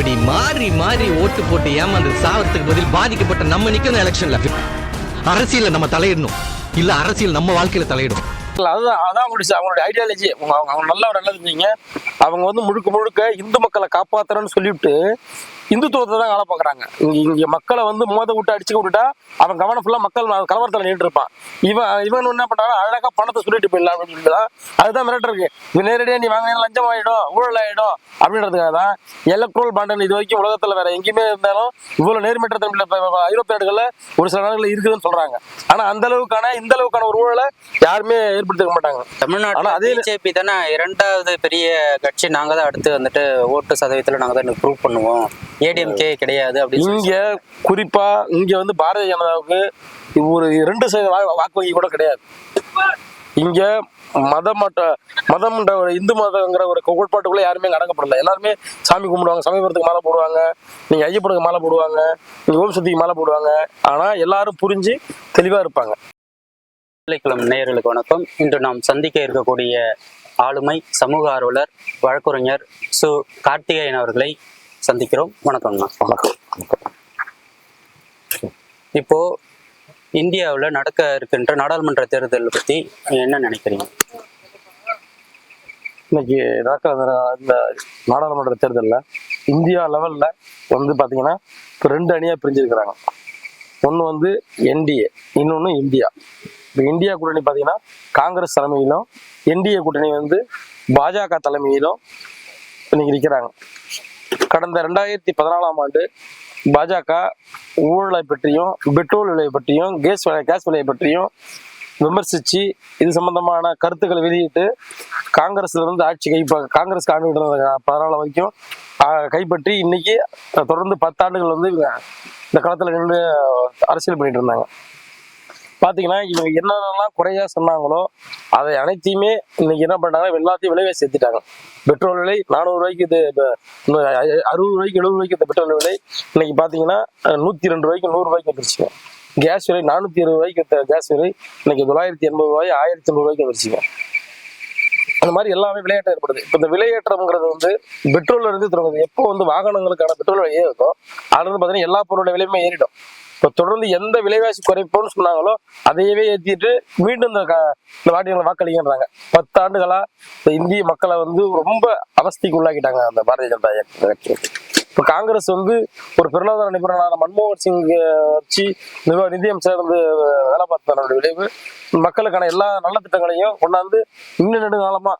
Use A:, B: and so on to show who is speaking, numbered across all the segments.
A: இப்படி மாறி மாறி ஓட்டு போட்டு ஏமாந்து சாவத்துக்கு பதில் பாதிக்கப்பட்ட நம்ம நிக்கணும் எலெக்ஷன்ல அரசியல நம்ம தலையிடணும். இல்ல அரசியல் நம்ம வாழ்க்கையில தலையிடும்.
B: அதுதான் அதான் அவங்களுடைய அவங்களுடைய ஐடியாலஜி அவங்க அவங்க அவங்க நல்ல ஒரு நல்லதுங்க அவங்க வந்து முழுக்க முழுக்க இந்து மக்களை காப்பாத்துறேன்னு சொல்லிவிட்டு இந்துத்துவத்தை தான் வேலை பார்க்குறாங்க. இங்க மக்களை வந்து மோத விட்டு அடிச்சு விட்டுட்டா அவன் கவனம் ஃபுல்லாக மக்கள் கலவரத்தில் நின்று இருப்பான் இவன் இவன் என்ன பண்றான் அழகா பணத்தை சொல்லிட்டு போயிடலாம் அப்படின்னு சொல்லிட்டு தான் அதுதான் மிரட்டு இருக்கு. இது நேரடியாக நீ வாங்கினா லஞ்சம் ஆயிடும் ஊழல் ஆயிடும் அப்படின்றதுக்காக தான் எலக்ட்ரோல் பாண்டன் இது வரைக்கும் உலகத்துல வேற எங்கேயுமே இருந்தாலும் இப்ப- இப்ப ஐரோப்பிய நாடுகள்ல ஒரு சில நாடுகள் இருக்குதுன்னு சொல்றாங்க. ஆனா அந்த அளவுக்கான இந்த அளவுக்கான ஒரு ஊழலை யாருமே ஏற்படுத்திக்க மாட்டாங்க.
C: தமிழ்நாட்டுல
B: அதே-
C: பிஜேபி தானே இரண்டாவது பெரிய கட்சி நாங்க தான் அடுத்து வந்துட்டு ஓட்டு சதவீதத்துல நாங்க தான் ப்ரூவ் பண்ணுவோம். ஏடிஎம்கே கிடையாது அப்படின்னு
B: இங்க குறிப்பா இங்க வந்து பாரதிய ஜனதாவுக்கு ஒரு ரெண்டு சதவீத வாக்கு வங்கி கூட கிடையாது. இங்க மதமற்ற மதம்ன்ற ஒரு இந்து மதங்கிற ஒரு கோட்பாட்டுக்குள்ள யாருமே அடங்கப்படல. எல்லாருமே சாமி கும்பிடுவாங்க சமயபுரத்துக்கு மாலை போடுவாங்க நீங்க ஐயப்பனுக்கு மாலை போடுவாங்க நீங்க ஓம் சக்திக்கு மாலை போடுவாங்க. ஆனா எல்லாரும் புரிஞ்சு தெளிவா இருப்பாங்க.
C: பல்கலைக்கழகம் நேயர்களுக்கு வணக்கம். இன்று நாம் சந்திக்க இருக்கக்கூடிய ஆளுமை சமூக ஆர்வலர் வழக்குரைஞர் சு கார்த்திகேயன் அவர்களை சந்திக்கிறோம். வணக்கம்ண்ணா
B: வணக்கம்.
C: இப்போ இந்தியாவில் நடக்க இருக்கின்ற நாடாளுமன்ற தேர்தல் பத்தி என்ன நினைக்கிறீங்க?
B: இன்னைக்கு நடக்கிற இந்த நாடாளுமன்ற தேர்தலில் இந்தியா லெவல்ல வந்து பாத்தீங்கன்னா இப்போ ரெண்டு அணியா பிரிஞ்சிருக்கிறாங்க. ஒன்று வந்து என்டிஏ இன்னொன்று இந்தியா. இப்போ இந்தியா கூட்டணி பார்த்தீங்கன்னா காங்கிரஸ் தலைமையிலும் என்டிஏ கூட்டணி வந்து பாஜக தலைமையிலும் இன்னைக்கு இருக்கிறாங்க கடந்த ரெண்டாயிரத்தி பதினாலாம் ஆண்டு பாஜக ஊழலை பற்றியும் பெட்ரோல் விலை பற்றியும் கேஸ் விலை கேஸ் விலையை பற்றியும் விமர்சித்து இது சம்பந்தமான கருத்துக்களை வெளியிட்டு காங்கிரஸ்ல இருந்து ஆட்சி கை காங்கிரஸ் ஆண்டுகிட்டு பதினாலு வரைக்கும் கைப்பற்றி இன்னைக்கு தொடர்ந்து பத்தாண்டுகள் வந்து இவங்க இந்த காலத்தில் நின்று அரசியல் பண்ணிட்டு இருந்தாங்க. பாத்தீங்கன்னா இவங்க என்னென்னலாம் குறையா சொன்னாங்களோ அதை அனைத்தையுமே இன்னைக்கு என்ன பண்ணாங்க எல்லாத்தையும் விலைவாசி சேர்த்துட்டாங்க. பெட்ரோல் விலை நானூறு ரூபாய்க்கு இது அறுபது ரூபாய்க்கு எழுபது ரூபாய்க்கு இந்த பெட்ரோல் விலை இன்னைக்கு பாத்தீங்கன்னா நூற்றி நூத்தி ரெண்டு ரூபாய்க்கு நூறு ரூபாய்க்கு வந்துருச்சுங்க. கேஸ் விலை நானூத்தி இருபது ரூபாய்க்கு கேஸ் விலை இன்னைக்கு தொள்ளாயிரத்தி எண்பது ரூபாய் ஆயிரத்தி நூறு ரூபாய்க்கு வந்துருச்சுங்க. அந்த மாதிரி எல்லாமே விளையாட்டு ஏற்படுது. இப்போ இந்த விலையேற்றம்ங்கிறது வந்து பெட்ரோல்ல இருந்து தொடங்குது. எப்போ வந்து வாகனங்களுக்கான பெட்ரோல் விலை ஏறுதோ அதுல வந்து பார்த்தீங்கன்னா எல்லா பொருளோட விலையுமே ஏறிடும். இப்போ தொடர்ந்து எந்த விலைவாசி குறைப்போம்னு சொன்னாங்களோ அதையவே ஏற்றிட்டு மீண்டும் இந்த இந்த வாட்டிகளை வாக்களிக்கின்றாங்க பத்தாண்டுகளா இந்த இந்திய மக்களை வந்து ரொம்ப அவஸ்திக்கு உள்ளாக்கிட்டாங்க அந்த பாரதிய ஜனதா கட்சி இப்போ காங்கிரஸ் வந்து ஒரு பொருளாதார நிபுணரான மன்மோகன் சிங் வச்சு நிர்வாக நிதியமைச்சர் இருந்து வேலை பார்த்ததனுடைய விளைவு. மக்களுக்கான எல்லா நல்ல திட்டங்களையும் கொண்டாந்து இன்னும் நெடுங்காலமா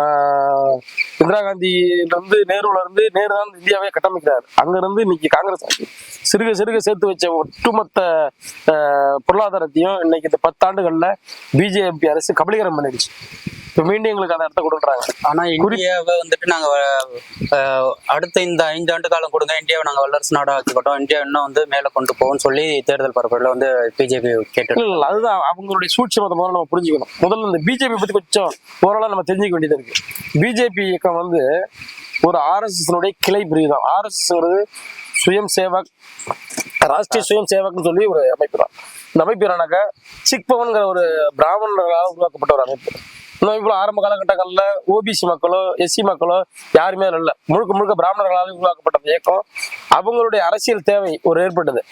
B: ஆஹ், இந்திரா காந்தியில இருந்து நேருல இருந்து நேரு தான் இந்தியாவே கட்டமைக்கிறார். அங்க இருந்து இன்னைக்கு காங்கிரஸ் சிறுக சிறுக சேர்த்து வச்ச ஒட்டுமொத்த ஆஹ், பொருளாதாரத்தையும் இன்னைக்கு இந்த பத்தாண்டுகள்ல பிஜேபி அரசு கபலீகரம் பண்ணிடுச்சு. மீண்டும் எங்களுக்கு அந்த இடத்த கொடுக்குறாங்க.
C: ஆனா இந்தியாவை வந்துட்டு நாங்க அடுத்த இந்த ஐந்து ஆண்டு காலம் கொடுங்க. இந்தியாவை நாங்க வல்லரசு நாடா ஆக்கிக்கிட்டோம். இந்தியா இன்னும் வந்து மேல கொண்டு போவோம்னு சொல்லி தேர்தல் பரப்புரையில வந்து பிஜேபி கேட்டு
B: இல்ல அதுதான் அவங்களுடைய சூழ்ச்சி மதம். முதல்ல நம்ம புரிஞ்சுக்கணும். முதல்ல இந்த பிஜேபி பத்தி கொஞ்சம் ஓரளவு நம்ம தெரிஞ்சுக்க வேண்டியது இருக்கு. பிஜேபி இயக்கம் வந்து ஒரு ஆர்எஸ்எஸ்னுடைய கிளை பிரிவு தான். ஆர்எஸ்எஸ்ங்கிறது சுயம் சேவக் ராஷ்டிரிய சுயம் சேவக்னு சொல்லி ஒரு அமைப்பு தான். இந்த அமைப்பு என்னன்னாக்கா சிக் பவன்கிற ஒரு பிராமணர்களால் உருவாக்கப்பட்ட ஒரு அமைப்பு. இன்னும் அமைப்புல ஆரம்ப காலகட்டங்கள்ல ஓபிசி மக்களோ எஸ்சி மக்களோ யாருமே இல்லை இல்ல. முழுக்க முழுக்க பிராமணர்களால் உருவாக்கப்பட்ட இயக்கம். அவங்களுடைய அரசியல் தேவை ஒரு ஏற்பட்டது.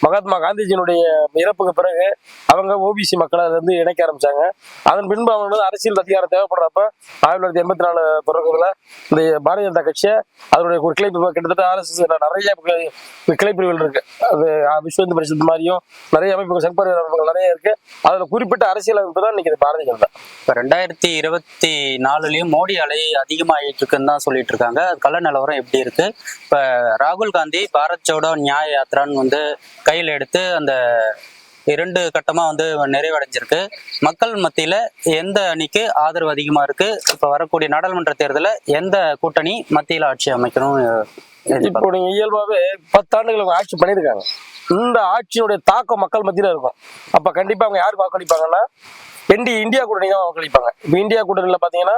B: மகாத்மா காந்திஜியினுடைய இறப்புக்கு பிறகு அவங்க ஓபிசி மக்களை இருந்து இணைக்க ஆரம்பிச்சாங்க. அதன் பின்பு அவங்க வந்து அரசியல் அதிகாரம் தேவைப்படுறப்ப ஆயிரத்தி தொள்ளாயிரத்தி எண்பத்தி நாலு பிறகுல இந்த பாரதிய ஜனதா கட்சியை அதனுடைய ஒரு கிட்டத்தட்ட ஆர்எஸ்எஸ் நிறைய கிளை- பிரிவுகள் இருக்கு. அது விஸ்வ இந்து பரிஷத் மாதிரியும் நிறைய அமைப்புகள் சங்பரி அமைப்புகள் நிறைய இருக்கு. அதுல குறிப்பிட்ட அரசியல் அமைப்பு தான் இன்னைக்கு பாரதிய ஜனதா.
C: இப்ப ரெண்டாயிரத்தி இருபத்தி நாலுலயும் மோடி அலை அதிகமாக இருக்குன்னு தான் சொல்லிட்டு இருக்காங்க. அது நிலவரம் எப்படி இருக்கு? இப்ப ராகுல் காந்தி பாரத் ஜோடோ நியாய யாத்ரான்னு வந்து கையில எடுத்து அந்த இரண்டு கட்டமா வந்து நிறைவடைஞ்சிருக்கு. மக்கள் மத்தியில எந்த அணிக்கு ஆதரவு அதிகமா இருக்கு? இப்ப வரக்கூடிய நாடாளுமன்ற தேர்தலில் எந்த கூட்டணி மத்தியில ஆட்சி அமைக்கணும்
B: இப்போ நீங்க இயல்பாவே பத்தாண்டுகள் ஆட்சி பண்ணியிருக்காங்க. இந்த ஆட்சியினுடைய தாக்கம் மக்கள் மத்தியில இருக்கும். அப்ப கண்டிப்பா அவங்க யாருக்கு வாக்களிப்பாங்கன்னா என்டி இந்தியா கூட்டணி தான் வாக்களிப்பாங்க. இப்போ இந்தியா கூட்டணியில் பாத்தீங்கன்னா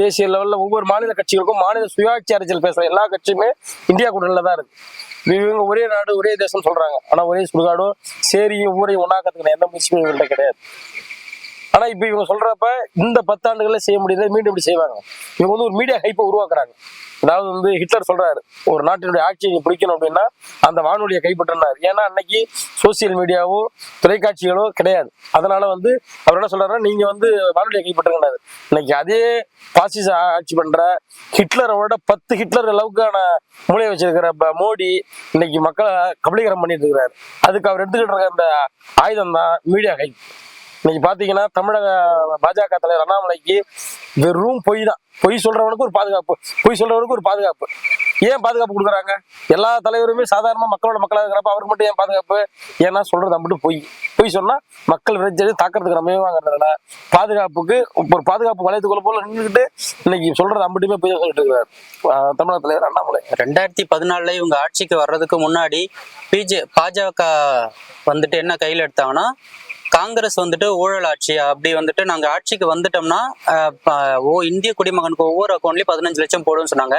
B: தேசிய லெவல்ல ஒவ்வொரு மாநில கட்சிகளுக்கும் மாநில சுயாட்சி அரசியல் பேசுற எல்லா கட்சியுமே இந்தியா கூட்டணியில் தான் இருக்கு. இவங்க ஒரே நாடு ஒரே தேசம் சொல்றாங்க. ஆனா ஒரே சுடுகாடும் சேரியும் ஊரையும் ஒன்னாக்கிறதுக்கு எந்த முயற்சியும் இவங்கள்ட்ட கிடையாது. ஆனா இப்ப இவங்க சொல்றப்ப இந்த பத்தாண்டுகள செய்ய முடியல மீண்டும் இப்படி செய்வாங்க. இவங்க வந்து ஒரு மீடியா ஹைப்பை உருவாக்குறாங்க. அதாவது வந்து ஹிட்லர் சொல்றாரு ஒரு நாட்டினுடைய ஆட்சியை நீ பிடிக்கணும் அப்படின்னா அந்த வானொலியை கைப்பற்றினார். ஏன்னா அன்னைக்கு சோசியல் மீடியாவோ தொலைக்காட்சிகளோ கிடையாது. அதனால வந்து அவர் என்ன சொல்றாருன்னா நீங்க வந்து வானொலியை கைப்பற்றுங்கிறாரு இன்னைக்கு அதே பாசிச ஆட்சி பண்ற ஹிட்லரோட பத்து ஹிட்லர் அளவுக்கான மூளையை வச்சிருக்கிற மோடி இன்னைக்கு மக்களை கபலீகரம் பண்ணிட்டு இருக்கிறாரு. அதுக்கு அவர் எடுத்துக்கிட்டு இருக்க அந்த ஆயுதம் தான் மீடியா ஹைப் இன்னைக்கு பாத்தீங்கன்னா தமிழக பாஜக தலைவர் அண்ணாமலைக்கு வெறும் பொய் தான் பொய் சொல்றவனுக்கு ஒரு பாதுகாப்பு. பொய் சொல்றவனுக்கு ஒரு பாதுகாப்பு. ஏன் பாதுகாப்பு கொடுக்குறாங்க? எல்லா தலைவருமே சாதாரண மக்களோட மக்களாக இருக்கிறப்ப அவருக்கு மட்டும் ஏன் பாதுகாப்பு? ஏன்னா சொல்றது மட்டும் பொய். பொய் சொன்னா மக்கள் விரைஞ்சது தாக்கிறதுக்கு நம்ம வாங்குறதுனால பாதுகாப்புக்கு ஒரு பாதுகாப்பு வளையத்துக்குள்ள போல நின்றுக்கிட்டு இன்னைக்கு சொல்றது அம்பிட்டுமே பொய் சொல்லிட்டு இருக்கிறார் தமிழக தலைவர் அண்ணாமலை.
C: ரெண்டாயிரத்தி பதினாலுல இவங்க ஆட்சிக்கு வர்றதுக்கு முன்னாடி பிஜே பாஜக வந்துட்டு என்ன கையில் எடுத்தாங்கன்னா காங்கிரஸ் வந்துட்டு ஊழல் ஆட்சி அப்படி வந்துட்டு நாங்க ஆட்சிக்கு வந்துட்டோம்னா ஓ இந்திய குடிமகனுக்கு ஒவ்வொரு அக்கௌண்ட்லயும் பதினஞ்சு லட்சம் போடுன்னு சொன்னாங்க.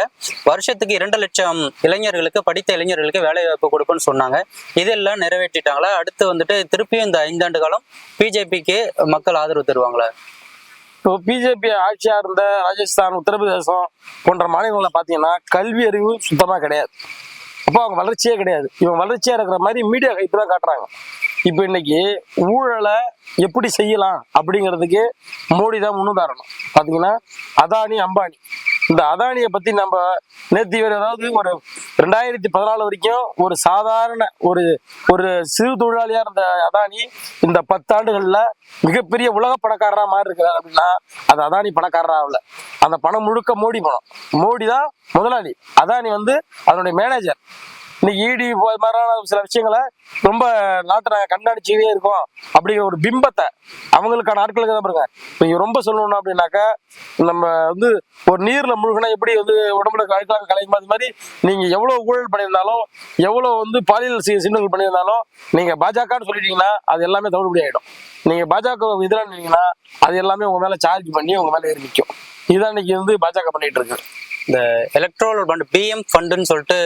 C: வருஷத்துக்கு இரண்டு லட்சம் இளைஞர்களுக்கு படித்த இளைஞர்களுக்கு வேலை வாய்ப்பு கொடுக்கும்னு சொன்னாங்க. இதெல்லாம் நிறைவேற்றிட்டாங்களா? அடுத்து வந்துட்டு திருப்பியும் இந்த ஐந்தாண்டு காலம் பிஜேபிக்கு மக்கள் ஆதரவு தருவாங்களா?
B: இப்போ பிஜேபி ஆட்சியா இருந்த ராஜஸ்தான் உத்தரப்பிரதேசம் போன்ற மாநிலங்களில் பார்த்தீங்கன்னா கல்வி அறிவு சுத்தமாக கிடையாது. அப்போ அவங்க வளர்ச்சியே கிடையாது. இவன் வளர்ச்சியா இருக்கிற மாதிரி மீடியா இப்பதான் தான் காட்டுறாங்க. இப்போ இன்னைக்கு ஊழலை எப்படி செய்யலாம் அப்படிங்கிறதுக்கு மோடி தான் முன்னுதாரணம். பார்த்தீங்கன்னா அதானி அம்பானி. இந்த அதானியை பத்தி நம்ம நேற்று இவர் அதாவது ஒரு ரெண்டாயிரத்தி பதினாலு வரைக்கும் ஒரு சாதாரண ஒரு ஒரு சிறு தொழிலாளியா இருந்த அதானி இந்த பத்தாண்டுகள்ல மிகப்பெரிய உலக பணக்காரரா மாறி இருக்கிறார் அப்படின்னா அது அதானி பணக்காரரா ஆகல அந்த பணம் முழுக்க மோடி பணம். மோடி தான் முதலாளி. அதானி வந்து அதனுடைய மேனேஜர் இன்னைக்கு இடி மாதிரியான சில விஷயங்களை ரொம்ப நாட்டை நாங்கள் கண்காணிச்சுக்கிட்டே இருக்கோம் அப்படிங்கிற ஒரு பிம்பத்தை அவங்களுக்கான ஆட்களுக்கு தான் பாருங்க. நீங்க ரொம்ப சொல்லணும் அப்படின்னாக்கா நம்ம வந்து ஒரு நீர்ல முழுகினா எப்படி வந்து உடம்புல கழுக்கலாம் கலையும் அது மாதிரி நீங்க எவ்வளவு ஊழல் பண்ணியிருந்தாலும் எவ்வளவு வந்து பாலியல் சின்னங்கள் பண்ணியிருந்தாலும் நீங்க பாஜகன்னு சொல்லிட்டீங்கன்னா அது எல்லாமே தவிடுபடி ஆயிடும். நீங்க பாஜக எதிராக அது எல்லாமே உங்க மேல சார்ஜ் பண்ணி உங்க மேல ஏறி நிற்கும் இதுதான் இன்னைக்கு வந்து பாஜக பண்ணிட்டு இருக்கு.
C: இந்த எலக்ட்ரோல் பாண்டு பிஎம் ஃபண்டுன்னு சொல்லிட்டு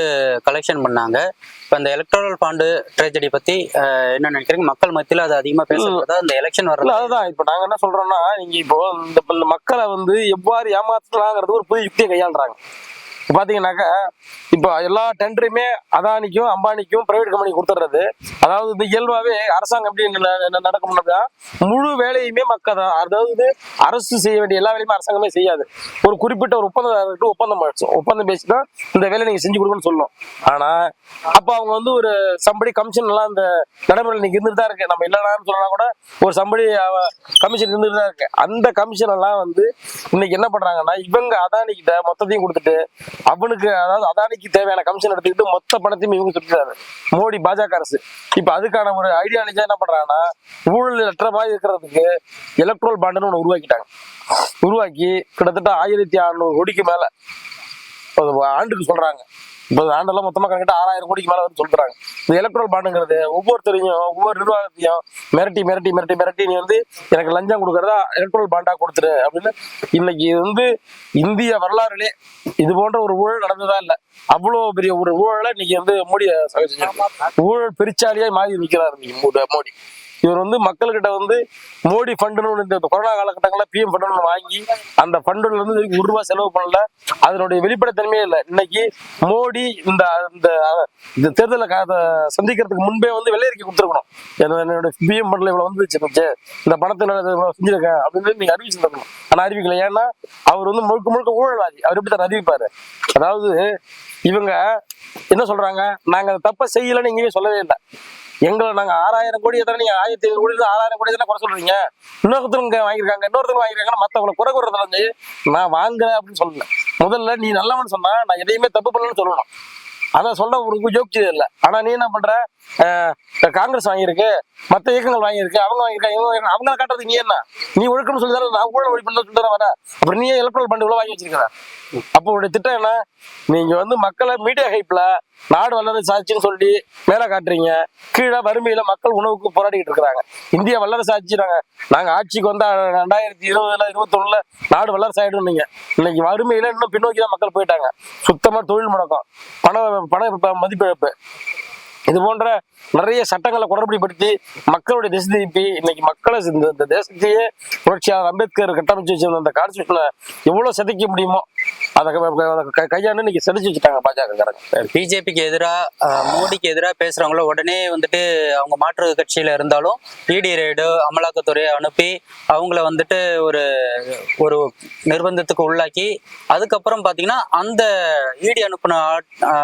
C: கலெக்ஷன் பண்ணாங்க. இப்போ இந்த எலக்ட்ரோல் பாண்டு ட்ரெஜடி பத்தி என்ன நினைக்கிறீங்க? மக்கள் மத்தியில் அது அதிகமா பேசப்படுதா? இந்த எலெக்ஷன் வர்றது
B: அதுதான். இப்ப நாங்க என்ன சொல்றோம்னா நீங்க இப்போ இந்த மக்களை வந்து எவ்வாறு ஏமாத்தலாங்கிறது ஒரு புது யுக்தியை கையாளுறாங்க. இப்போ பாத்தீங்கன்னாக்கா இப்போ எல்லா டெண்டரையுமே அதானிக்கும் அம்பானிக்கும் பிரைவேட் கம்பெனி கொடுத்துட்றது. அதாவது இந்த இயல்பாவே அரசாங்கம் எப்படி ந- ந- நடக்கும்னா முழு வேலையுமே மக்கள் தான். அதாவது அரசு செய்ய வேண்டிய எல்லா வேலையுமே அரசாங்கமே செய்யாது. ஒரு குறிப்பிட்ட ஒரு ஒப்பந்தம் ஒப்பந்தம் ஒப்பந்தம் பேசி தான் இந்த வேலையை நீங்க செஞ்சு கொடுக்கணும்னு சொல்லணும் ஆனா அப்ப அவங்க வந்து ஒரு சம்படி கமிஷன் எல்லாம் அந்த நடைமுறையில் இன்னைக்கு இருந்துட்டு தான் இருக்கு. நம்ம இல்லைனான்னு சொல்லலாம் கூட ஒரு சம்படி கமிஷன் இருந்துட்டு தான் இருக்கு. அந்த கமிஷன் எல்லாம் வந்து இன்னைக்கு என்ன பண்றாங்கன்னா இவங்க அதானி கிட்ட மொத்தத்தையும் கொடுத்துட்டு அவனுக்கு அதாவது அதானிக்கு தேவையான கமிஷன் எடுத்துக்கிட்டு மொத்த பணத்தையும் இவங்க சுட்டுறாரு மோடி பாஜக அரசு. இப்ப அதுக்கான ஒரு ஐடியாலஜியா என்ன பண்றாங்கன்னா ஊழல் லெட்டரமா மாதிரி இருக்கிறதுக்கு எலக்ட்ரோல் பாண்டுன்னு ஒன்று உருவாக்கிட்டாங்க. உருவாக்கி கிட்டத்தட்ட ஆயிரத்தி அறுநூறு கோடிக்கு மேல ஆண்டுக்கு சொல்றாங்க. இப்போ ஆண்டெல்லாம் மொத்தமா கணக்கிட்டு ஆறாயிரம் கோடிக்கு மேல வந்து சொல்றாங்க. இந்த எலக்ட்ரல் பாண்டுங்கிறது ஒவ்வொருத்தரையும் ஒவ்வொரு நிர்வாகத்தையும் மிரட்டி மிரட்டி மிரட்டி மிரட்டி நீ வந்து எனக்கு லஞ்சம் கொடுக்கறதா எலக்ட்ரல் பாண்டா கொடுத்துரு அப்படின்னு இன்னைக்கு இது வந்து இந்திய வரலாறுலே இது போன்ற ஒரு ஊழல் நடந்ததா இல்ல. அவ்வளவு பெரிய ஒரு ஊழலை இன்னைக்கு வந்து மோடி ஊழல் பெருச்சாலியாய் மாறி நிற்கிறார் இன்னைக்கு மோடி. இவர் வந்து மக்கள்கிட்ட வந்து மோடி ஃபண்டுன்னு ஒண்ணு இந்த கொரோனா காலகட்டங்களில் பிஎம் ஃபண்டுன்னு வாங்கி அந்த ஃபண்டுல இருந்து ஒரு ரூபாய் செலவு பண்ணல. அதனுடைய வெளிப்படைத்தன்மையே இல்லை. இன்னைக்கு மோடி இந்த இந்த இந்த தேர்தலை சந்திக்கிறதுக்கு முன்பே வந்து வெள்ளையறிக்கை கொடுத்துருக்கணும். என்னோட பிஎம் ஃபண்ட்ல இவ்வளவு வந்துச்சு இந்த பணத்தை இவ்வளவு செஞ்சிருக்கேன் அப்படின்னு நீங்க அறிவிச்சிருக்கணும் ஆனா அறிவிக்கல. ஏன்னா அவர் வந்து முழுக்க முழுக்க ஊழல்வாதி அவர் எப்படி தான் அறிவிப்பாரு? அதாவது இவங்க என்ன சொல்றாங்க? நாங்க தப்ப செய்யலன்னு எங்கேயுமே சொல்லவே இல்லை. எங்களை நாங்க ஆறாயிரம் கோடி எத்தனை நீங்க ஆயிரத்தி ஐநூறு கோடி ஆறாயிரம் கோடி தானே குறை சொல்றீங்க? இன்னொருத்தருங்க வாங்கியிருக்காங்க இன்னொருத்தவங்க வாங்கியிருக்காங்க மத்தவங்களை குறை கூறதுல வந்து நான் வாங்குறேன் அப்படின்னு சொல்லல முதல்ல நீ நல்லவன் சொன்னா நான் எதையுமே தப்பு பண்ணலன்னு சொல்லணும். அதான் சொல்ல ஒரு யோக்கியது இல்லை. ஆனா நீ என்ன பண்ற? காங்கிரஸ் வாங்கியிருக்கு மத்த இயக்கங்கள் வாங்கியிருக்கு அவங்க வாங்கியிருக்காங்க இவங்க அவங்க காட்டுறது நீ என்ன? நீ ஒழுக்கம்னு சொல்லி நான் ஊழல் பண்ண சொல்லி வர அப்புறம் நீ எலக்ட்ரல் பண்ட் இவ்வளவு வாங்கி வச்சிருக்கிற? அப்போ உடைய திட்டம் என்ன? நீங்க வந்து மக்களை மீடியா ஹைப்ல நாடு வல்லரசு ஆச்சுன்னு சொல்லி மேல காட்டுறீங்க. கீழே வறுமையில மக்கள் உணவுக்கு போராடிட்டு இருக்கிறாங்க. இந்தியா வல்லரசு ஆச்சு நாங்க நாங்க ஆட்சிக்கு வந்தா ரெண்டாயிரத்தி இருபதுல இருபத்தொன்னுல நாடு வல்லரசு ஆயிடும் நீங்க. இன்னைக்கு வறுமையில இன்னும் பின்னோக்கி தான் மக்கள் போயிட்டாங்க. சுத்தமா தொழில் முடக்கம். பண பண மதிப்பிழப்பு. இது போன்ற நிறைய சட்டங்களை குடற்படிப்படுத்தி மக்களுடைய திசை திருப்பி இன்னைக்கு மக்களை இந்த இந்த தேசத்தையே புரட்சியாளர் அம்பேத்கர் கட்டமைச்சு வச்சிருந்த அந்த கான்ஸ்டியூஷனை எவ்வளவு செதுக்க முடியுமோ அதை கையாண்டு இன்னைக்கு செதுச்சு வச்சுட்டாங்க பாஜகக்காரங்க
C: பிஜேபிக்கு எதிராக மோடிக்கு எதிராக பேசுறவங்களோ உடனே வந்துட்டு அவங்க மாற்று கட்சியில இருந்தாலும் இடி ரெய்டு அமலாக்கத்துறையை அனுப்பி அவங்கள வந்துட்டு ஒரு ஒரு நிர்பந்தத்துக்கு உள்ளாக்கி அதுக்கப்புறம் பாத்தீங்கன்னா அந்த இடி அனுப்பின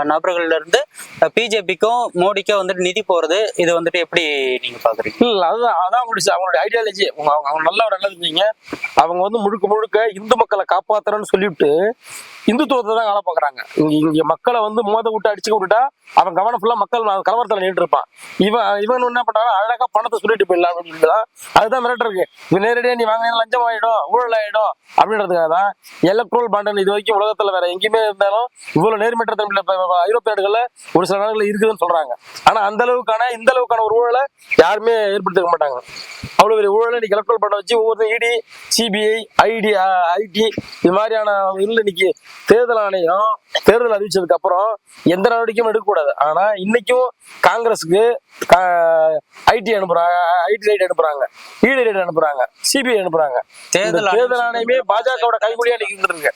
C: நபர்கள்ல இருந்து பிஜேபிக்கும் மோடிக்கும் வந்துட்டு நிதி போறது இது வந்துட்டு எப்படி நீங்க பாக்குறீங்க?
B: இல்ல அதுதான் அதான் முடிச்சு அவங்களுடைய ஐடியாலஜி அவங்க அவங்க அவங்க நல்ல ஒரு நல்லது அவங்க வந்து முழுக்க முழுக்க இந்து மக்களை காப்பாத்துறேன்னு சொல்லிவிட்டு இந்துத்துவத்தை தான் வேலை பாக்குறாங்க இங்க இங்க மக்களை வந்து மோத விட்டு அடிச்சு விட்டுட்டா அவன் கவனம் ஃபுல்லா மக்கள் கலவரத்துல நின்று இருப்பான். இவன் இவன் என்ன பண்றாங்க அழகா பணத்தை சொல்லிட்டு போயிடலாம் அப்படின்னு சொல்லிட்டு தான் அதுதான் மிரட்டு இருக்கு. இவன் நேரடியா நீ வாங்க லஞ்சம் ஆயிடும் ஊழல் ஆயிடும் அப்படின்றதுக்காக தான் எலக்ட்ரோல் பாண்டன் இது வரைக்கும் உலகத்துல வேற எங்கேயுமே இருந்தாலும் இவ்வளவு நேர்மன்ற ஐரோப்பிய நாடுகள்ல ஒரு சில நாடுகள் இருக்குதுன்னு சொல்றாங்க. ஆனா அந்த அளவுக்கான இந்த அளவுக்கான ஒரு ஊழலை யாருமே ஏற்படுத்திக்க மாட்டாங்க. அவ்வளவு பெரிய ஊழலை இன்னைக்கு எலக்ட்ரோல் பண்ண வச்சு ஒவ்வொரு இடி சிபிஐ ஐடி ஐடி இது மாதிரியான இதுல இன்னைக்கு தேர்தல் ஆணையம் தேர்தல் அறிவிச்சதுக்கு அப்புறம் எந்த நடவடிக்கையும் எடுக்கக்கூடாது. ஆனா இன்னைக்கும் காங்கிரஸுக்கு ஐடி அனுப்புறாங்க ஐடி ரைட் அனுப்புறாங்க இடி ரைட் அனுப்புறாங்க சிபிஐ அனுப்புறாங்க.
C: தேர்தல்
B: ஆணையமே பாஜகவோட கைகூலியா இன்னைக்கு இருக்கு.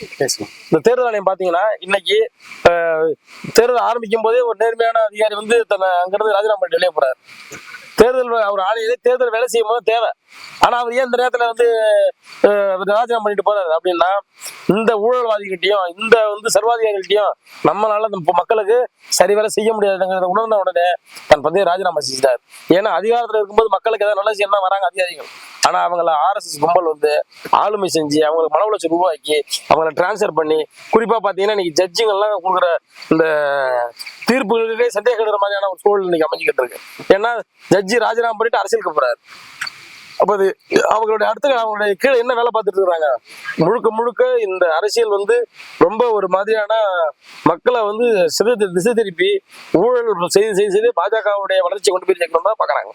B: இந்த தேர்தல் ஆணையம் பாத்தீங்கன்னா இன்னைக்கு தேர்தல் ஆரம்பிக்கும் போதே ஒரு நேர்மையான அதிகாரி வந்து தன்னை அங்கிருந்து ராஜினாமா பண்ணி வெளியே போறாரு. தேர்தல் அவர் ஆணையரே தேர்தல் வேலை செய்யும் போது தேவை. ஆனா அவர் ஏன் இந்த நேரத்துல வந்து ராஜினாமா பண்ணிட்டு போறாரு அப்படின்னா இந்த ஊழல்வாதிகிட்டையும் இந்த வந்து சர்வாதிகாரிகிட்டையும் நம்மளால இந்த மக்களுக்கு சரி வேலை செய்ய முடியாதுங்கிறத உணர்ந்த உடனே தன் பதவியை ராஜினாமா செஞ்சிட்டார். ஏன்னா அதிகாரத்துல இருக்கும்போது மக்களுக்கு ஏதாவது நல்ல செய்யணும் வராங்க அதிகாரிகள். ஆனா அவங்கள ஆர்எஸ்எஸ் கும்பல் வந்து ஆளுமை செஞ்சு அவங்களுக்கு மன உளைச்சல் உருவாக்கி அவங்கள டிரான்ஸ்ஃபர் பண்ணி குறிப்பா பாத்தீங்கன்னா இன்னைக்கு ஜட்ஜுங்கள்லாம் கொடுக்குற இந்த தீர்ப்புகளுக்கே சந்தேகப்படுற மாதிரியான ஒரு சூழல் இன்னைக்கு அமைஞ்சுக்கிட்டு இருக்கு. ஏன்னா ஜட்ஜ் ராஜினாமா பண்ணிட்டு அரசியலுக்கு போறாரு. அப்ப அது அவங்களுடைய அடுத்து அவங்களுடைய கீழே என்ன வேலை பார்த்துட்டு இருக்காங்க? முழுக்க முழுக்க இந்த அரசியல் வந்து ரொம்ப ஒரு மாதிரியான மக்களை வந்து சிறு திசை திருப்பி ஊழல் செய்து செய்து செய்து பாஜகவுடைய வளர்ச்சி கொண்டு போய் சேர்க்கணும் தான் பாக்குறாங்க.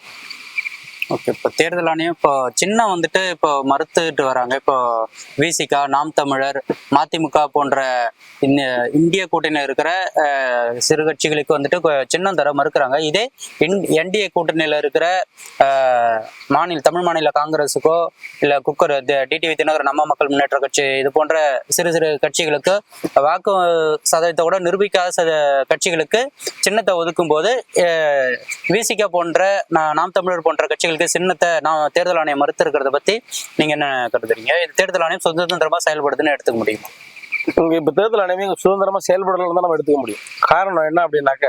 C: ஓகே இப்போ தேர்தல் ஆணையம் இப்போ சின்னம் வந்துட்டு இப்போ மறுத்துட்டு வராங்க. இப்போ விசிகா நாம் தமிழர் மதிமுக போன்ற இந்த இந்திய கூட்டணியில் இருக்கிற சிறு கட்சிகளுக்கு வந்துட்டு சின்னம் தர மறுக்கிறாங்க. இதே என்டிஏ கூட்டணியில் இருக்கிற மாநில தமிழ் மாநில காங்கிரஸுக்கோ இல்லை குக்கர் டிடிவி தினகரன் நம்ம மக்கள் முன்னேற்ற கட்சி இது போன்ற சிறு சிறு கட்சிகளுக்கு வாக்கு சதவீதத்தை கூட நிரூபிக்காத கட்சிகளுக்கு சின்னத்தை ஒதுக்கும் போது விசிகா போன்ற நாம் தமிழர் போன்ற கட்சிகளுக்கு சின்னத்தை நான் தேர்தல் ஆணையம் மறுத்து இருக்கிறத பத்தி நீங்க என்ன கருதுறீங்க? இது தேர்தல் ஆணையம் சுதந்திரமா செயல்படுதுன்னு எடுத்துக்க முடியுமா?
B: இங்க இப்ப தேர்தல் ஆணையம் இங்க சுதந்திரமா செயல்படலாம் தான் நம்ம எடுத்துக்க முடியும். காரணம் என்ன அப்படின்னாக்க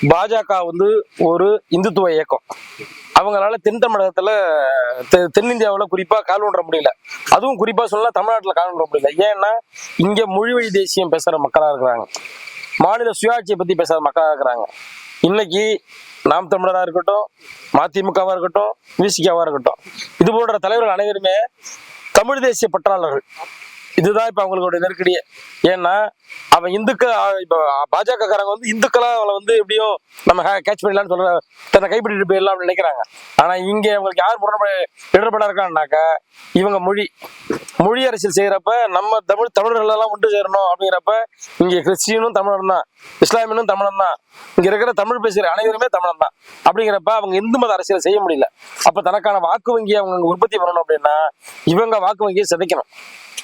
B: பாஜக வந்து ஒரு இந்துத்துவ இயக்கம். அவங்களால தென் தமிழகத்துல தெ- தென்னிந்தியாவுல குறிப்பா கால் ஊன்ற முடியல. அதுவும் குறிப்பா சொல்லலாம் தமிழ்நாட்டுல கால் ஊன்ற முடியல. ஏன்னா இங்க மொழிவழி தேசியம் பேசுற மக்களா இருக்கிறாங்க. மாநில சுயாட்சியை பத்தி பேசுற மக்களா இருக்கிறாங்க. இன்னைக்கு நாம் தமிழரா இருக்கட்டும் மதிமுகவா இருக்கட்டும் விசிகாவாக இருக்கட்டும். இது போன்ற தலைவர்கள் அனைவருமே தமிழ் தேசிய பற்றாளர்கள். இதுதான் இப்ப அவங்களுடைய நெருக்கடியே. ஏன்னா அவன் இந்துக்க இப்ப பாஜக காரங்க வந்து இந்துக்களா அவளை வந்து எப்படியோ நம்ம கேட்ச் பண்ணிடலாம்னு சொல்ற தன்னை கைப்பிடிட்டு போயிடலாம் அப்படின்னு நினைக்கிறாங்க. ஆனா இங்க அவங்களுக்கு யார் முரணப்பட இடர்பட இருக்கான்னாக்கா இவங்க மொழி. மொழி அரசியல் செய்யறப்ப நம்ம தமிழ் தமிழர்கள் எல்லாம் ஒன்று சேரணும் அப்படிங்கிறப்ப இங்க கிறிஸ்டியனும் தமிழன் தான். இஸ்லாமியனும் தமிழன் தான். இங்க இருக்கிற தமிழ் பேசுகிற அனைவருமே தமிழன் தான். அப்படிங்கிறப்ப அவங்க இந்து மத அரசியல் செய்ய முடியல. அப்ப தனக்கான வாக்கு வங்கியை அவங்க உற்பத்தி பண்ணணும் அப்படின்னா இவங்க வாக்கு வங்கியை சிதைக்கணும்.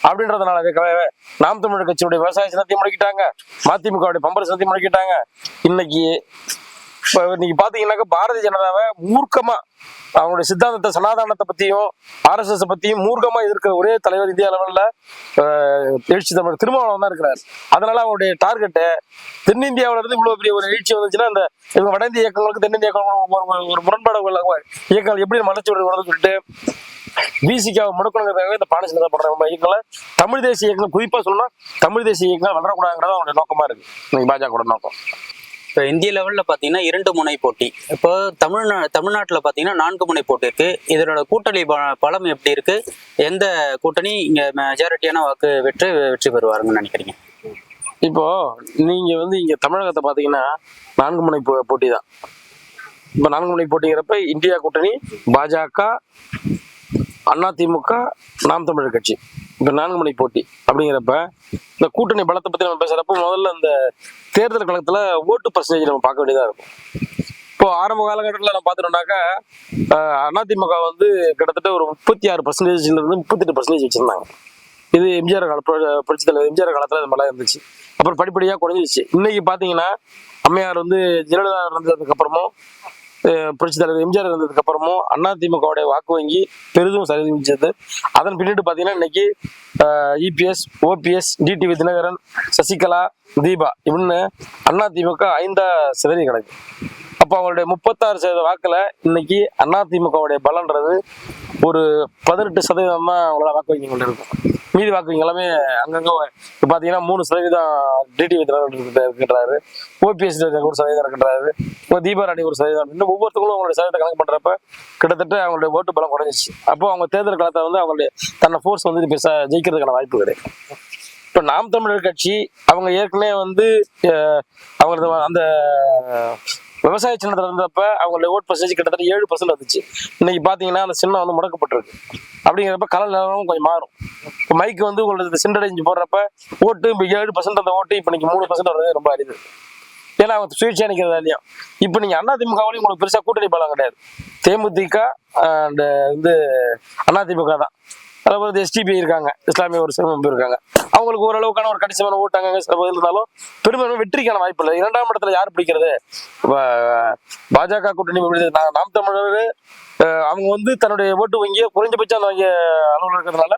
B: அப்படின்றதுனால நாம் தமிழர் கட்சியுடைய விவசாய சின்னத்தை முடக்கிட்டாங்க. மதிமுகவுடைய பம்பர் சின்னத்தை முடக்கிட்டாங்க. இன்னைக்கு இன்னைக்கு பாத்தீங்கன்னாக்க பாரதிய ஜனதாவை மூர்க்கமா அவங்களுடைய சித்தாந்தத்தை சனாதானத்தை பத்தியும் ஆர்எஸ்எஸ் பத்தியும் மூர்க்கமா இருக்கிற ஒரே தலைவர் இந்திய அளவில் எழுச்சி தமிழர் திருமாவளவன் தான் இருக்கிறார். அதனால அவருடைய டார்கெட்டு தென்னிந்தியாவில இருந்து இவ்வளவு பெரிய ஒரு எழுச்சி வந்துச்சுன்னா இந்த இவங்க வட இந்திய இயக்கங்களுக்கு தென்னிந்திய இயக்கங்களுக்கு ஒரு- முரண்பாடு இயக்கங்கள் எப்படி வளர்ச்சி விடுறதுன்னு சொல்லிட்டு பிசிக்காவை முடக்கணுங்கிறதுக்காக இந்த பானை சின்னத்தை பண்ற இயக்கங்களை தமிழ் தேசிய இயக்கங்கள் குறிப்பா சொல்லணும் தமிழ் தேசிய இயக்கங்கள் வளரக்கூடாதுங்கிறது அவங்களுடைய நோக்கமா இருக்கு. இன்னைக்கு பாஜக நோக்கம்.
C: இப்போ இந்திய லெவல்ல பாத்தீங்கன்னா இரண்டு முனை போட்டி. இப்போ தமிழ்நா தமிழ்நாட்டுல பாத்தீங்கன்னா நான்கு முனை போட்டி இருக்கு. இதனோட கூட்டணி ப- பலம் எப்படி இருக்கு? எந்த கூட்டணி இங்க மெஜாரிட்டியான வாக்கு வெற்றி வெற்றி பெறுவாருன்னு நினைக்கிறீங்க?
B: இப்போ நீங்க வந்து இங்க தமிழகத்தை பாத்தீங்கன்னா நான்கு முனை போட்டி தான் இப்போ நான்கு முனை போட்டிங்கிறப்ப இந்தியா கூட்டணி பாஜக அண்ணா திமுக நாம் தமிழர் கட்சி. இப்போ நான்கு மணி போட்டி அப்படிங்கிறப்ப இந்த கூட்டணி பலத்தை பத்தி நம்ம பேசுறப்ப முதல்ல இந்த தேர்தல் கழகத்தில் ஓட்டு பர்சன்டேஜ் நம்ம பார்க்க வேண்டியதா இருக்கும். இப்போ ஆரம்ப காலகட்டத்தில் நம்ம பார்த்துட்டோம்னாக்கா அதிமுக வந்து கிட்டத்தட்ட ஒரு முப்பத்தி ஆறு பர்சன்டேஜ்லேருந்து முப்பத்தெட்டு பர்சன்டேஜ் வச்சுருந்தாங்க. இது எம்ஜிஆர் கால புரட்சி தலைவர் எம்ஜிஆர் காலத்தில் இது மாதிரிலாம் இருந்துச்சு. அப்புறம் படிப்படியாக குறைஞ்சிருச்சு. இன்னைக்கு பார்த்தீங்கன்னா அம்மையார் வந்து ஜெயலலிதா இருந்ததுக்கப்புறமும் புரட்சி தலைவர் எம்ஜிஆர் இருந்ததுக்கு அப்புறமும் திமுகவுடைய வாக்கு வங்கி பெரிதும் சரிவிச்சது அதன் பின்னிட்டு பாத்தீங்கன்னா இன்னைக்கு EPS OPS TTV Dinakaran Sasikala Deepa இவன்னு Anna DMK ஐந்தா சிதறி கிடக்கு அப்போ அவங்களுடைய முப்பத்தாறு சதவீத வாக்கில் இன்னைக்கு அதிமுகவுடைய பலன்றது ஒரு பதினெட்டு சதவீதம் தான் அவங்களால வாக்கு வங்கி கொண்டு இருக்கும் மீதி வாக்கு வங்கி எல்லாமே அங்கங்க இப்போ பார்த்தீங்கன்னா மூணு சதவீதம் டிடிவி இருக்கின்றாரு. ஓபிஎஸ் ஒரு சதவீதம் இருக்கின்றாரு. இப்போ தீபாராணி ஒரு சதவீதம். இன்னும் ஒவ்வொருத்தங்களும் அவங்களுடைய சதவீதம் கணக்கு பண்றப்ப கிட்டத்தட்ட அவங்களுடைய ஓட்டு பலம் குறைஞ்சிச்சு. அப்போ அவங்க தேர்தல் காலத்தை வந்து அவங்களுடைய தன்னை ஃபோர்ஸ் வந்து பெருசா ஜெயிக்கிறதுக்கான வாய்ப்பு கிடையாது. இப்போ நாம் தமிழர் கட்சி அவங்க ஏற்கனவே வந்து அவங்களது அந்த விவசாய சின்னத்தில் இருந்தப்ப அவங்களுடைய ஓட் பர்சன்டேஜ் கிட்டத்தட்ட ஏழு பர்சன்ட் வந்துச்சு. இன்னைக்கு பார்த்தீங்கன்னா அந்த சின்னம் வந்து முடக்கப்பட்டிருக்கு. அப்படிங்கிறப்ப கலர் நிலவரம் கொஞ்சம் மாறும். இப்போ மைக்கு வந்து உங்களுக்கு சிண்டடைஞ்சு போடுறப்ப ஓட்டு இப்போ ஏழு பர்சன்ட் அந்த ஓட்டு இப்போ இன்னைக்கு மூணு பர்சன்ட் வர்றது ரொம்ப அரிது. ஏன்னா அவங்க சுயேட்சையா நிற்கிறது இல்லையா? இப்போ நீங்க அண்ணா திமுகவிலையும் உங்களுக்கு பெருசாக கூட்டணி பலம் கிடையாது. தேமுதிக அண்ட் வந்து அதிமுக தான். அதாவது எஸ்டிபி இருக்காங்க. இஸ்லாமிய ஒரு சிறப்பு இருக்காங்க. அவங்களுக்கு ஓரளவுக்கான ஒரு கணிசமான ஓட்டாங்க சில பகுதியில் இருந்தாலும் பெரும்பாலும் வெற்றிக்கான வாய்ப்பு இல்லை. இரண்டாம் இடத்துல யார் பிடிக்கிறது? பாஜக கூட்டணி நாம் தமிழர் அவங்க வந்து தன்னுடைய ஓட்டு வங்கியை குறைஞ்சபட்சம் அந்த வங்கி அளவில் இருக்கிறதுனால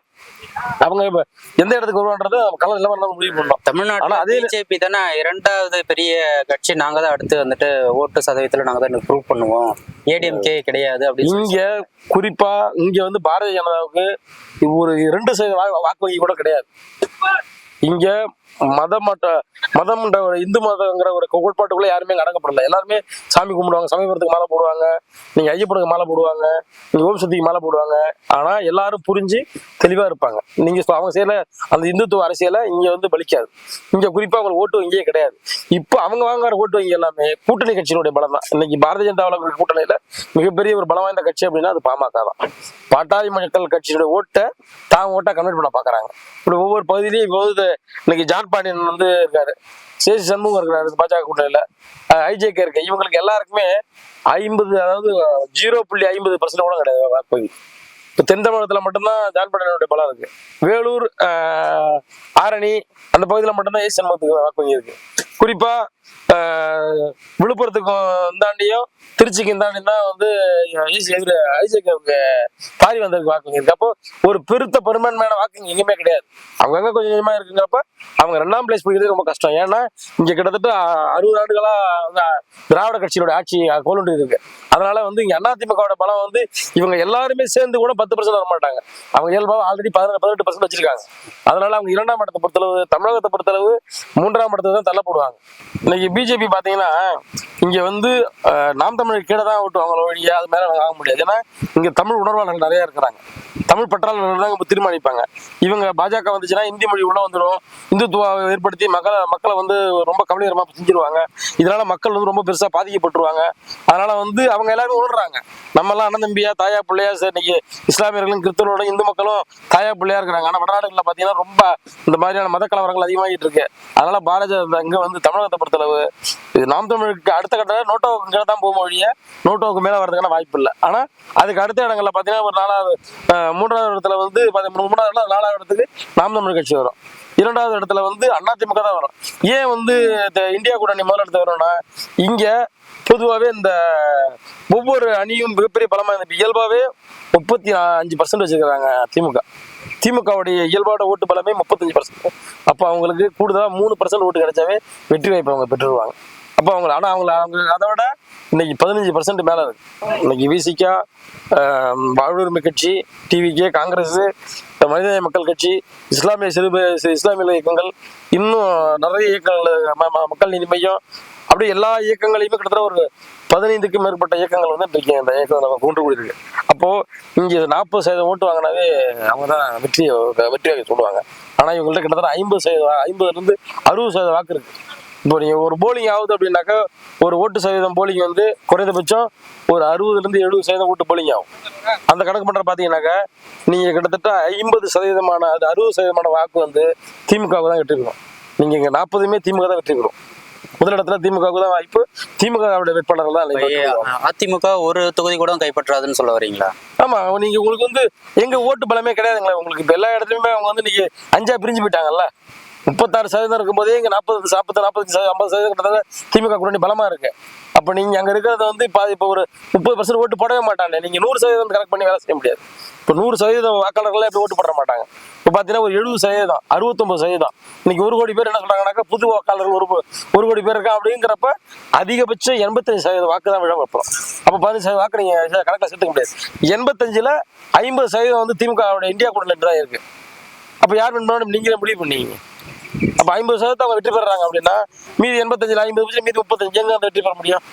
B: அவங்க இப்ப எந்த இடத்துக்கு வருவான்றதை கலர் இல்லாம நம்ம முடிவு பண்ணோம் ஆனா
C: தமிழ்நாட்டுல
B: அதே-
C: பிஜேபி தானே இரண்டாவது பெரிய கட்சி. நாங்க தான் அடுத்து வந்துட்டு ஓட்டு சதவீதத்துல நாங்க தான் ப்ரூவ் பண்ணுவோம். ஏடிஎம்கே கிடையாது அப்படின்னு
B: இங்க குறிப்பா இங்க வந்து பாரதிய ஜனதாவுக்கு ஒரு ரெண்டு சதவீத வாக்கு வங்கி கூட கிடையாது. இங்க மதமற்ற மதம்ன்ற ஒரு இந்து மதங்கிற ஒரு கோட்பாட்டுக்குள்ள யாருமே அடங்கப்படல. எல்லாருமே சாமி கும்பிடுவாங்க சமயபுரத்துக்கு மாலை போடுவாங்க நீங்க ஐயப்பனுக்கு மாலை போடுவாங்க நீங்க ஓம் மாலை போடுவாங்க. ஆனா எல்லாரும் புரிஞ்சு தெளிவா இருப்பாங்க. நீங்க அவங்க செய்யல அந்த இந்துத்துவ அரசியலை இங்க வந்து பலிக்காது. இங்க குறிப்பா அவங்க ஓட்டு வங்கியே கிடையாது. இப்போ அவங்க வாங்குற ஓட்டு வங்கி எல்லாமே கூட்டணி கட்சியினுடைய பலம் தான். இன்னைக்கு பாரதிய ஜனதா இருக்கிற கூட்டணியில மிகப்பெரிய ஒரு பலம் வாய்ந்த கட்சி அப்படின்னா அது பாமக தான். பாட்டாளி மக்கள் கட்சியினுடைய ஓட்டை தான் ஓட்டா கன்வெர்ட் பண்ண பாக்குறாங்க இப்படி ஒவ்வொரு பகுதியிலையும் இப்போ இன்னைக்கு ஜான் பாண்டியன் வந்து இருக்காரு. சேசி சண்முகம் இருக்கிறாரு பாஜக கூட்டணியில. ஐஜேகே இருக்கு இவங்களுக்கு எல்லாருக்குமே ஐம்பது அதாவது ஜீரோ புள்ளி ஐம்பது பர்சன்ட் கூட கிடையாது வாக்கு இப்போ தென் தமிழகத்தில் மட்டும்தான் ஜான் பாண்டியனுடைய பலம் இருக்கு. வேலூர் ஆஹ், ஆரணி அந்த பகுதியில் மட்டும்தான் ஏசி சண்முகத்துக்கு வாக்கு இருக்கு. குறிப்பா விழுப்புரத்துக்கு விழுப்புரத்துக்கும் இந்தாண்டியும் திருச்சிக்கு இந்தாண்டியும் தான் வந்து எதிர எதிர அவங்க பாரி வந்ததுக்கு வாக்கு இருக்கு அப்போ ஒரு பெருத்த பெரும்பான்மையான வாக்குங்க எங்கேயுமே கிடையாது. அவங்கங்க கொஞ்சம் கொஞ்சமா இருக்குங்கிறப்ப அவங்க ரெண்டாம் பிளேஸ் பிடிக்கிறது ரொம்ப கஷ்டம். ஏன்னா இங்க கிட்டத்தட்ட அறுபது ஆண்டுகளா திராவிட கட்சியோட ஆட்சி கோலுண்டு இருக்கு. அதனால வந்து இங்க அதிமுகவோட பலம் வந்து இவங்க எல்லாருமே சேர்ந்து கூட பத்து பர்சன்ட் வர மாட்டாங்க. அவங்க இயல்பாக ஆல்ரெடி பதினெட்டு பதினெட்டு பர்சன்ட் வச்சிருக்காங்க. அதனால அவங்க இரண்டாம் இடத்தை பொறுத்தளவு தமிழகத்தை பொறுத்தளவு மூன்றாம் இடத்துக்கு தான் தள்ளப்படுவாங்க இன்னைக்கு பிஜேபி பாத்தீங்கன்னா இங்க வந்து நாம் தமிழர் கீழே தான் ஓட்டு அவங்கள வழிய அது மேல ஆக முடியாது. ஏன்னா இங்க தமிழ் உணர்வாளர்கள் நிறைய இருக்கிறாங்க. தமிழ் பற்றாளர்கள் தான் இப்போ தீர்மானிப்பாங்க. இவங்க பாஜக வந்துச்சுன்னா இந்தி மொழி உள்ள வந்துடும் இந்துத்துவாவை ஏற்படுத்தி மக்களை மக்களை வந்து ரொம்ப கவலைகரமாக செஞ்சிருவாங்க இதனால மக்கள் வந்து ரொம்ப பெருசாக பாதிக்கப்பட்டுருவாங்க. அதனால வந்து அவங்க எல்லாருமே உணர்றாங்க. நம்ம எல்லாம் அண்ணன் தம்பியா தாயா பிள்ளையா சார் இன்னைக்கு இஸ்லாமியர்களும் கிறிஸ்தவர்களும் இந்து மக்களும் தாயா பிள்ளையா இருக்கிறாங்க. ஆனால் வடநாடுகளில் பார்த்தீங்கன்னா ரொம்ப இந்த மாதிரியான மத கலவரங்கள் அதிகமாகிட்டு இருக்கு. அதனால பாரதிய இங்கே வந்து தமிழகத்தை செலவு. இது நாம் தமிழுக்கு அடுத்த கட்ட நோட்டோவுக்கு கீழே தான் போகும் வழிய நோட்டோவுக்கு மேல வர்றதுக்கான வாய்ப்பு இல்லை. ஆனா அதுக்கு அடுத்த இடங்கள்ல பாத்தீங்கன்னா ஒரு நாலாவது மூன்றாவது இடத்துல வந்து மூணாவது இடம், நாலாவது இடத்துக்கு நாம் தமிழ் கட்சி வரும். இரண்டாவது இடத்துல வந்து அதிமுக தான் வரும். ஏன் வந்து இந்த இந்தியா கூட்டணி முதல் இடத்துல வரும்னா இங்க பொதுவாகவே இந்த ஒவ்வொரு அணியும் மிகப்பெரிய பலமா இருந்த இயல்பாவே முப்பத்தி அஞ்சு பர்சன்ட் வச்சுருக்கிறாங்க திமுக. திமுகவுடைய இயல்பான ஓட்டு பலமே முப்பத்தஞ்சு பர்சன்ட் அப்போ அவங்களுக்கு கூடுதலாக மூணு பர்சன்ட் ஓட்டு கிடைச்சாவே வெற்றி வாய்ப்பு அவங்க பெற்றுருவாங்க. அப்போ அவங்க ஆனா அவங்க அவங்க அதோட இன்னைக்கு பதினஞ்சு பர்சன்ட் மேல இருக்கு. இன்னைக்கு விசிகா வாழ்வுரிமை கட்சி டிவிகே காங்கிரஸ் மனிதநேய மக்கள் கட்சி இஸ்லாமிய சிறுப இஸ்லாமிய இயக்கங்கள் இன்னும் நிறைய இயக்கங்கள் மக்கள் நீதி மையம் அப்படி எல்லா இயக்கங்களையுமே கிட்டத்தட்ட ஒரு பதினைந்துக்கும் மேற்பட்ட இயக்கங்கள் வந்து இன்றைக்கு அந்த இயக்கம் கூண்டு கூடியிருக்கு அப்போ இங்க நாற்பது சதவீதம் ஓட்டு வாங்கினாவே அவங்க தான் வெற்றி வெற்றியாக சொல்லுவாங்க. ஆனா இவங்கள்ட்ட கிட்டத்தட்ட ஐம்பது சதவீதம் ஐம்பதுல இருந்து அறுபது சதவீதம் வாக்கு இருக்கு. இப்போ நீங்க ஒரு போலிங் ஆகுது அப்படின்னாக்கா ஒரு ஓட்டு சதவீதம் போலிங் வந்து குறைந்தபட்சம் ஒரு அறுபதுல இருந்து எழுபது சதவீதம் ஓட்டு போலிங் ஆகும். அந்த கணக்கு பண்ற பாத்தீங்கன்னாக்கா நீங்க கிட்டத்தட்ட ஐம்பது சதவீதமான அது அறுபது சதவீதமான வாக்கு வந்து திமுகவை தான் வெற்றிருக்கணும் நீங்க இங்க நாற்பதுமே திமுக தான் வெற்றிருக்கணும் முதலிடத்துல திமுகவுக்கு தான் வாய்ப்பு. திமுக வேட்பாளர்கள் தான்
C: அதிமுக ஒரு தொகுதி கூட கைப்பற்றாதுன்னு சொல்ல வரீங்களா?
B: ஆமா நீங்க உங்களுக்கு வந்து எங்க ஓட்டு பலமே கிடையாதுங்களா. உங்களுக்கு இப்ப எல்லா இடத்துலயுமே அவங்க வந்து இன்னைக்கு அஞ்சா பிரிஞ்சு போயிட்டாங்கல்ல. முப்பத்தாறு சதவீதம் இருக்கும்போதே இங்க நாற்பது நாற்பது நாற்பத்தஞ்சு ஐம்பது சதவீதம் கிட்டத்தட்ட திமுக கூட்டணி பலமா இருக்கு. அப்ப நீங்க அங்க இருக்கிறது வந்து இப்ப இப்ப ஒரு முப்பது பர்சன்ட் ஓட்டு போடவே மாட்டாங்க. நீங்க நூறு சதவீதம் கரெக்ட் பண்ணி வேலை செய்ய முடியாது. இப்ப நூறு சதவீதம் வாக்காளர்கள் எப்படி ஓட்டு போட மாட்டாங்க? இப்போ பாத்தீங்கன்னா ஒரு எழுபது சதவீதம் அறுபத்தொம்பது சதவீதம். இன்னைக்கு ஒரு கோடி பேர் என்ன சொல்றாங்கன்னாக்கா புது வாக்காளர்கள் ஒரு ஒரு கோடி பேர் இருக்கா அப்படிங்கிறப்ப அதிகபட்சம் எண்பத்தஞ்சு சதவீதம் வாக்கு தான் விழா வைப்போம். அப்போ பதினஞ்சு சதவீதம் வாக்கு நீங்கள் கணக்கில் சேர்த்துக்க முடியாது. எண்பத்தஞ்சுல ஐம்பது சதவீதம் வந்து திமுக இந்தியா கூட தான் இருக்கு. அப்போ யார் வேணும் நீங்களே முடிவு பண்ணீங்க அப்போ ஐம்பது சதவீதம் அவங்க வெற்றி பெறாங்க அப்படின்னா மீதி எண்பத்தஞ்சில் ஐம்பது பட்சம் மீதி முப்பத்தஞ்சு எங்க வெற்றி பெற முடியும்?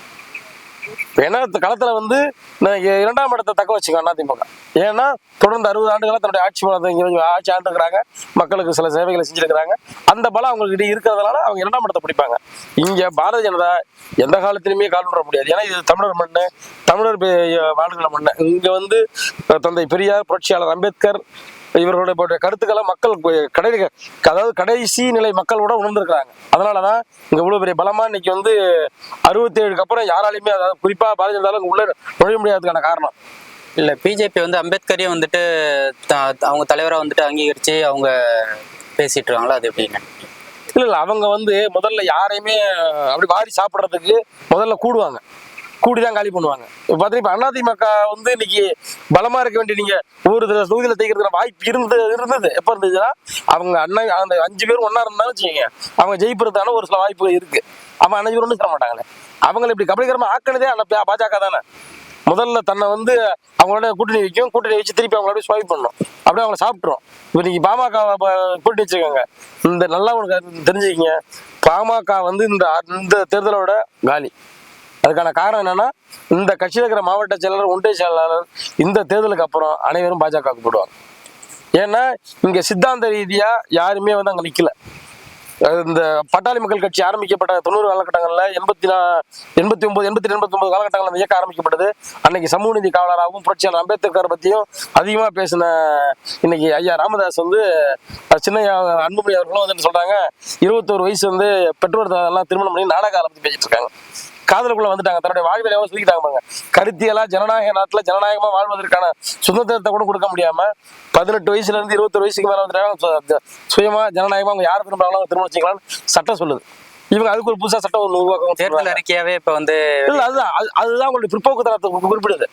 B: ஏன்னா இந்த களத்துல வந்து நான் இரண்டாம் இடத்தை தக்க வச்சுக்கோ அதிமுக. ஏன்னா தொடர்ந்து அறுபது ஆண்டுகளாக தன்னுடைய ஆட்சி பலத்தை இங்க ஆட்சி ஆண்டுக்கிறாங்க. மக்களுக்கு சில சேவைகளை செஞ்சிருக்கிறாங்க. அந்த பலம் அவங்ககிட்ட இருக்கிறதுனால அவங்க இரண்டாம் இடத்தை பிடிப்பாங்க. இங்க பாரதிய ஜனதா எந்த காலத்திலுமே கால் விட முடியாது. ஏன்னா இது தமிழர் மண்ணு தமிழர் பே- வாழ்கிற மண்ணு. இங்க வந்து தந்தை பெரியார் புரட்சியாளர் அம்பேத்கர் இவர்களுடைய கருத்துக்களை மக்கள் கடை அதாவது கடைசி நிலை மக்களோட உணர்ந்திருக்கிறாங்க. அதனாலதான் இங்க இவ்வளவு பெரிய பலமா இன்னைக்கு வந்து அறுபத்தி ஏழுக்கு அப்புறம் யாராலையுமே அதாவது குறிப்பா பாரதிய ஜனதால உள்ள நுழைய முடியாததுக்கான காரணம்.
C: இல்ல பிஜேபி வந்து அம்பேத்கரையும் வந்துட்டு அவங்க தலைவரா வந்துட்டு அங்கீகரிச்சு அவங்க பேசிட்டு இருக்காங்களா அது எப்படின்னு
B: இல்ல இல்ல அவங்க வந்து முதல்ல யாரையுமே அப்படி வாரி சாப்பிடுறதுக்கு முதல்ல கூடுவாங்க. கூடி தான் காலி பண்ணுவாங்க. இப்போ பார்த்தீங்கன்னா இப்போ அதிமுக வந்து இன்னைக்கு பலமா இருக்க வேண்டிய நீங்க ஒரு தடவை தொகுதியில தேய்க்கிறதுக்கு வாய்ப்பு இருந்து இருந்தது. எப்போ இருந்துச்சுன்னா அவங்க அண்ணன் அந்த அஞ்சு பேரும் ஒன்றா இருந்தாலும் வச்சுக்கோங்க அவங்க ஜெயிப்பதுக்கான ஒரு சில வாய்ப்புகள் இருக்கு. அவன் அஞ்சு பேர் ஒன்றும் தர மாட்டாங்களே. அவங்களை இப்படி கபடிகரமா ஆக்கினதே அந்த பாஜக தானே. முதல்ல தன்னை வந்து அவங்களோட கூட்டணி வைக்கும் கூட்டணி வச்சு திருப்பி அவங்களோட ஸ்வைப் பண்ணும் அப்படியே அவங்கள சாப்பிட்றோம் இப்போ நீங்கள் பாமக கூட்டணி வச்சுக்கோங்க. இந்த நல்லா உனக்கு தெரிஞ்சுக்கிங்க. பாமக வந்து இந்த இந்த தேர்தலோட காலி. அதுக்கான காரணம் என்னன்னா இந்த கட்சியில் இருக்கிற மாவட்ட செயலாளர் ஒன்றிய செயலாளர் இந்த தேர்தலுக்கு அப்புறம் அனைவரும் பாஜகவுக்கு போடுவாங்க. ஏன்னா இங்க சித்தாந்த ரீதியா யாருமே வந்து அங்க நிக்கல. இந்த பட்டாளி மக்கள் கட்சி ஆரம்பிக்கப்பட்ட தொண்ணூறு காலகட்டங்கள்ல எண்பத்தி நா எண்பத்தி ஒன்பது எண்பத்தி எண்பத்தி ஒன்பது காலகட்டங்கள் அந்த இயக்கம் ஆரம்பிக்கப்பட்டது. அன்னைக்கு சமூக நீதி காவலராகவும் புரட்சியாளர் அம்பேத்கர் பத்தியும் அதிகமா பேசின இன்னைக்கு ஐயா ராமதாஸ் வந்து சின்ன அன்புமணி அவர்களும் வந்து சொல்றாங்க இருபத்தோரு வயசு வந்து பெற்றோர் எல்லாம் திருமணம் பண்ணி நாடக ஆரம்பித்து பேசிட்டு இருக்காங்க. காதலுக்குள்ள வந்துட்டாங்க. தன்னுடைய வாழ்வில் சொல்லிக்கிட்டாங்க கருத்தியலா ஜனநாயக நாட்டுல ஜனநாயகமா வாழ்வதற்கான சுதந்திரத்தை கூட கொடுக்க முடியாம பதினெட்டு வயசுல இருந்து இருபத்தொரு வயசுக்கு மேல வந்துட்டாங்க. சுயமா ஜனநாயகமா அவங்க யார் திரும்புறாங்களோ அவங்க திருமணம் வச்சுக்கலாம்னு சட்டம் சொல்லுது. இவங்க அதுக்கு ஒரு புதுசா சட்டம் ஒன்று உருவாக்கம்
C: தேர்தல் அறிக்கையாவே இப்ப வந்து
B: இல்ல அதுதான். அது- அதுதான் உங்களுடைய பிற்போக்குத்தனத்தை குறிப்பிடுது.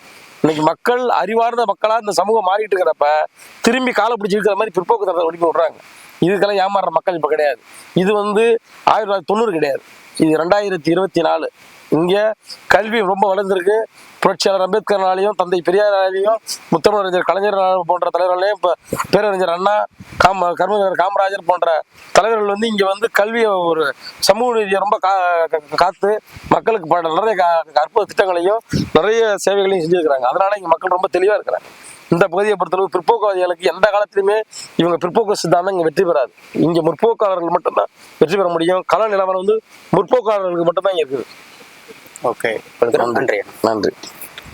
B: இன்னைக்கு மக்கள் அறிவார்ந்த மக்களா இந்த சமூகம் மாறிட்டு இருக்கிறப்ப திரும்பி காலை பிடிச்சி இருக்கிற மாதிரி பிற்போக்குத்தனத்தை ஒழிப்பு விடுறாங்க. இதுக்கெல்லாம் ஏமாறுற மக்கள் இப்ப கிடையாது. இது வந்து ஆயிரத்தி தொள்ளாயிரத்தி தொண்ணூறு கிடையாது. இது ரெண்டாயிரத்தி இருபத்தி நாலு. இங்கே கல்வி ரொம்ப வளர்ந்துருக்கு. புரட்சியாளர் அம்பேத்கர்னாலையும் தந்தை பெரியாராலையும் முத்தமிழறிஞர் கலைஞர் போன்ற தலைவர்களையும் இப்போ பேரறிஞர் அண்ணா காம கர்மவீரர் காமராஜர் போன்ற தலைவர்கள் வந்து இங்கே வந்து கல்வியை ஒரு சமூக நீதியை ரொம்ப கா காத்து மக்களுக்கு ப- நிறைய அற்புத திட்டங்களையும் நிறைய சேவைகளையும் செஞ்சுருக்கிறாங்க. அதனால இங்கே மக்கள் ரொம்ப தெளிவாக இருக்கிறாங்க. இந்த பகுதியை பொறுத்தளவு பிற்போக்குவாதிகளுக்கு எந்த காலத்திலுமே இவங்க பிற்போக்கு சித்தாந்தம் இங்கே வெற்றி பெறாது. இங்கே முற்போக்காளர்கள் மட்டும்தான் வெற்றி பெற முடியும். கள நிலவரம் வந்து முற்போக்காளர்களுக்கு மட்டும்தான் இங்கே இருக்குது.
C: ஓகே நன்றி.
B: நன்றி.